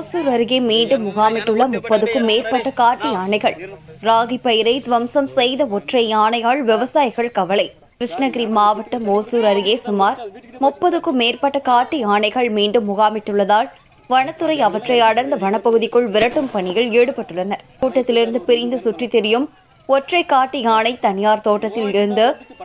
ஓசூர் அருகே மீண்டும் முகாமிட்டுள்ள முப்பதுக்கும் மேற்பட்ட காட்டு யானைகள். ராகி பயிரை துவம்சம் செய்த ஒற்றை யானையால் விவசாயிகள் கவலை. கிருஷ்ணகிரி மாவட்டம் ஓசூர் அருகே சுமார் முப்பதுக்கும் மேற்பட்ட காட்டு யானைகள் மீண்டும் முகாமிட்டுள்ளதால் வனத்துறை அவற்றை அடர்ந்த வனப்பகுதிக்குள் விரட்டும் பணியில் ஈடுபட்டுள்ளனர். கூட்டத்திலிருந்து பிரிந்து சுற்றித் தெரியும் ஒற்றை காட்டு யானை தனியார் தோட்டத்தில் இருந்து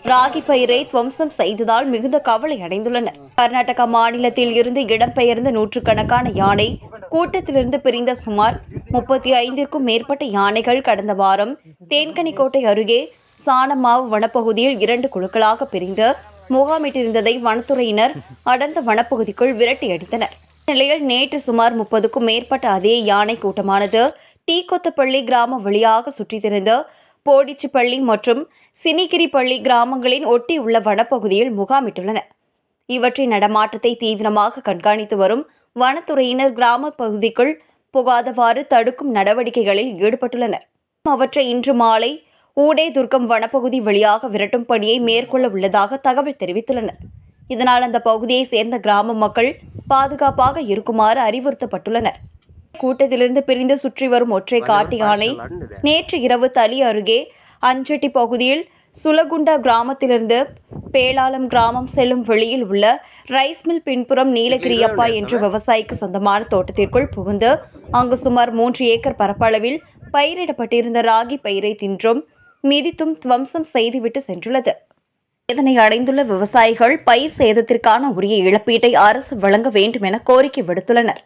ராகி பயிரை துவம்சம் செய்ததால் மிகுந்த கவலை அடைந்துள்ளனர். கர்நாடக மாநிலத்தில் இருந்து இடம்பெயர்ந்த நூற்றுக்கணக்கான யானை கூட்டத்திலிருந்து பிரிந்த சுமார் முப்பத்தி ஐந்திற்கும் மேற்பட்ட யானைகள் கடந்த வாரம் தேன்கனிக்கோட்டை அருகே சாணமாவு வனப்பகுதியில் இரண்டு குழுக்களாக பிரிந்து முகாமிட்டிருந்ததை வனத்துறையினர் அடர்ந்த வனப்பகுதிக்குள் விரட்டி அடித்தனர். நிலையில் நேற்று சுமார் முப்பதுக்கும் மேற்பட்ட அதே யானை கூட்டமானது டீக்கொத்தப்பள்ளி கிராம வழியாக சுற்றித் திரிந்து போடிச்சிப்பள்ளி மற்றும் சினிகிரிப்பள்ளி கிராமங்களின் ஒட்டியுள்ள வனப்பகுதியில் முகாமிட்டுள்ளன. இவற்றின் நடமாட்டத்தை தீவிரமாக கண்காணித்து வரும் வனத்துறையினர் கிராம பகுதிக்குள் புகாதவாறு தடுக்கும் நடவடிக்கைகளில் ஈடுபட்டுள்ளனர். அவற்றை இன்று மாலை ஊடே துர்க்கம் வனப்பகுதி வழியாக விரட்டும் பணியை மேற்கொள்ள உள்ளதாக தகவல் தெரிவித்துள்ளனர். இதனால் அந்த பகுதியை சேர்ந்த கிராம மக்கள் பாதுகாப்பாக இருக்குமாறு அறிவுறுத்தப்பட்டுள்ளனர். கூட்டத்திலிருந்து பிரிந்து சுற்றி வரும் ஒற்றை காட்டு யானை நேற்று இரவு தளி அருகே அஞ்செட்டி பகுதியில் சுலகுண்டா கிராமத்திலிருந்து பேளாளம் கிராமம் செல்லும் வெளியில் உள்ள ரைஸ் மில் பின்புறம் நீலகிரியப்பா என்ற விவசாயிக்கு சொந்தமான தோட்டத்திற்குள் புகுந்து அங்கு சுமார் மூன்று ஏக்கர் பரப்பளவில் பயிரிடப்பட்டிருந்த ராகி பயிரை தின்றும் மிதித்தும் துவம்சம் செய்துவிட்டு சென்றுள்ளது. இதனை அடைந்துள்ள விவசாயிகள் பயிர் சேதத்திற்கான உரிய இழப்பீட்டை அரசு வழங்க வேண்டும் என கோரிக்கை விடுத்துள்ளனர்.